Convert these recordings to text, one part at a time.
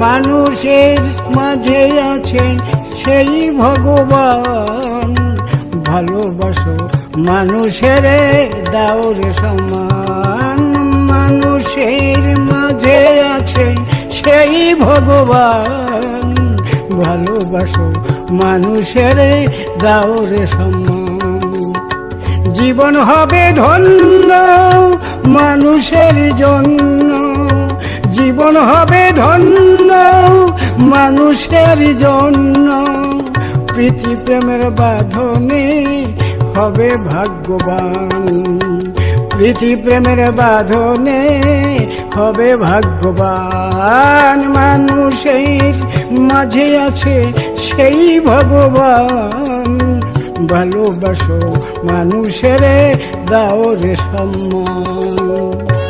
মানুষের মাঝে আছেন সেই ভগবান। ভালোবাসো মানুষের দাও সমান। মানুষের মাঝে আছে সেই ভগবান। ভালোবাসো মানুষের দাও সমান। জীবন হবে ধন্য মানুষের জন্য। জীবন হবে ধন্য, মানুষের জন্য। প্রীতি প্রেমের বাঁধনে হবে ভাগ্যবান। প্রীতি প্রেমের বাঁধনে হবে ভাগ্যবান। মানুষের মাঝে আছে সেই ভগবান। ভালোবাসো মানুষের, দাও রে সম্মান।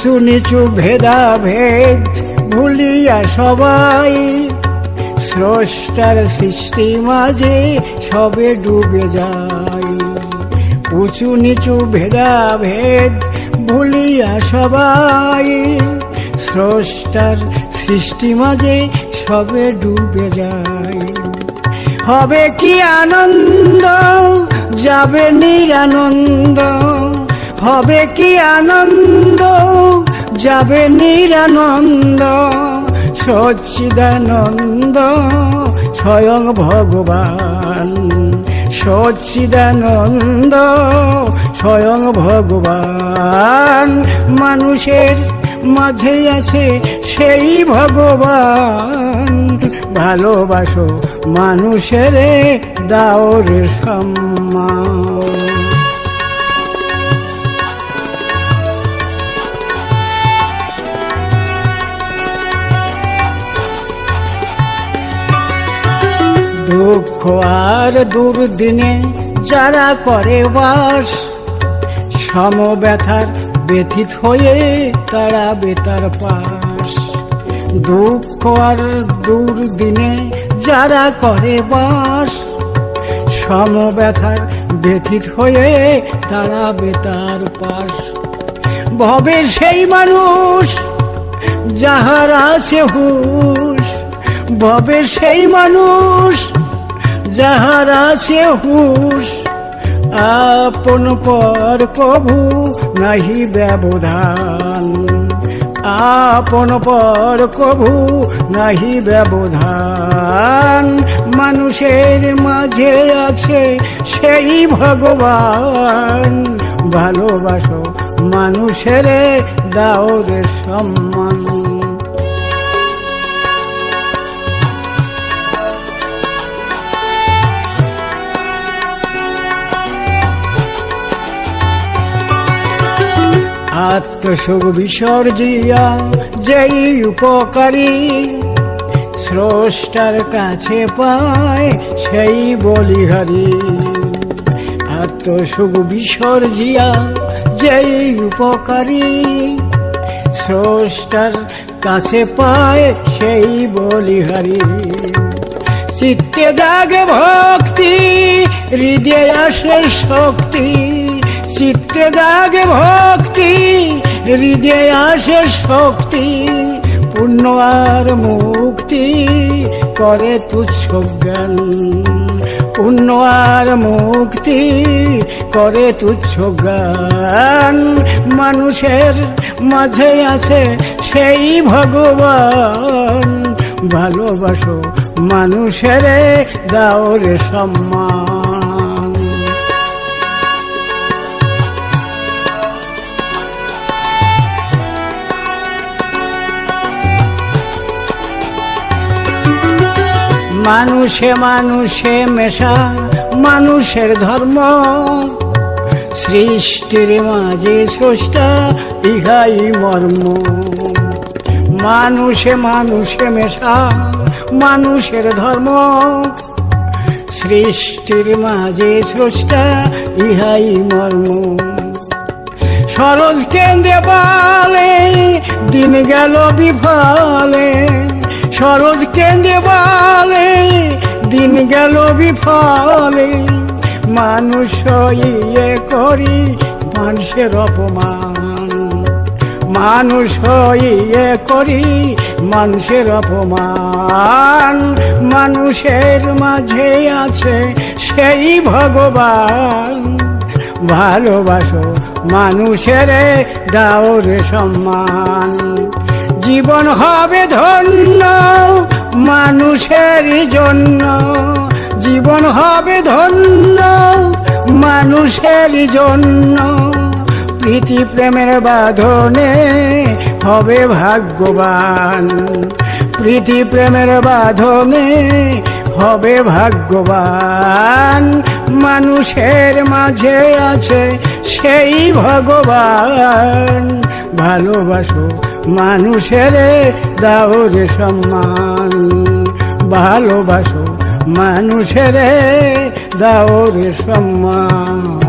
উঁচু নিচু ভেদা ভেদ ভুলিয়া সবাই। স্রষ্টার সৃষ্টি মাঝে সবে ডুবে যায়। উঁচু নিচু ভেদা ভেদ ভুলিয়া সবাই। স্রষ্টার সৃষ্টি মাঝে সবে ডুবে যায়। হবে কি আনন্দ, যাবে নিরানন্দ। হবে কি আনন্দ? যাবে নিরানন্দ, সচ্চিদানন্দ, স্বয়ং ভগবান। সচ্চিদানন্দ, স্বয়ং ভগবান। মানুষের মাঝে আছে সেই ভগবান। ভালোবাসো মানুষের দাওর সম্মান। দুঃখ আর দুর্দিনে যারা করে বাস, সমব্যথার ব্যথিত হয়ে তারা বেতার পাশ দুঃখ আর দুর্দিনে যারা করে বাস, সমব্যথার ব্যথিত হয়ে তারা বেতার পাশ ভবে সেই মানুষ যাহার আছে হুশ, ভবে সেই মানুষ যাহার আছে হুশ, আপন পর কভু নাহি ব্যবধান। আপন পর কভু নাহি ব্যবধান। মানুষের মাঝে আছে সেই ভগবান। ভালোবাসো মানুষের দাও রে সম্মান। আত্মসুখ বিসর্জিয়া, যেই উপকারী স্রষ্টার কাছে পায়, সেই বলিহারি। আত্মসুখ বিসর্জিয়া, যেই উপকারী স্রষ্টার কাছে পায়, সেই বলিহারি। চিত্তে জাগে ভক্তি, হৃদয় আসে শক্তি। চিত্তে জাগে ভক্তি, হৃদয় আসে শক্তি পুণ্য আর মুক্তি করে তুচ্ছ জ্ঞান। পুণ্য আর মুক্তি করে তুচ্ছ জ্ঞান। মানুষের মাঝে আছে সেই ভগবান। ভালোবাসো মানুষের, দাও রে সম্মান। মানুষে মানুষে মেশা, মানুষের ধর্ম। সৃষ্টির মাঝে স্রষ্টা, ইহাই মর্ম। মানুষে মানুষে মেশা, মানুষের ধর্ম। সৃষ্টির মাঝে স্রষ্টা, ইহাই মর্ম। সরোজ কেন্দ্রে পালে দিন গেল বিফলে। সরোজ কেন্দ্রে পালে দিন গেল ফলে মানুষ ইয়ে করি মানুষের অপমান। মানুষ ইয়ে করি মানুষের অপমান। মানুষের মাঝে আছে সেই ভগবান। ভালোবাসো, মানুষের দাও রে সম্মান। জীবন হবে ধন্য মানুষের জন্য। জীবন হবে ধন্য মানুষের জন্য। প্রীতি প্রেমের বাঁধনে হবে ভাগ্যবান। প্রীতি প্রেমের বাঁধনে হবে ভাগ্যবান। মানুষের মাঝে আছে সেই ভগবান। ভালোবাসো মানুষের, দাও রে সম্মান। ভালোবাসো মানুষের, দাও রে সম্মান।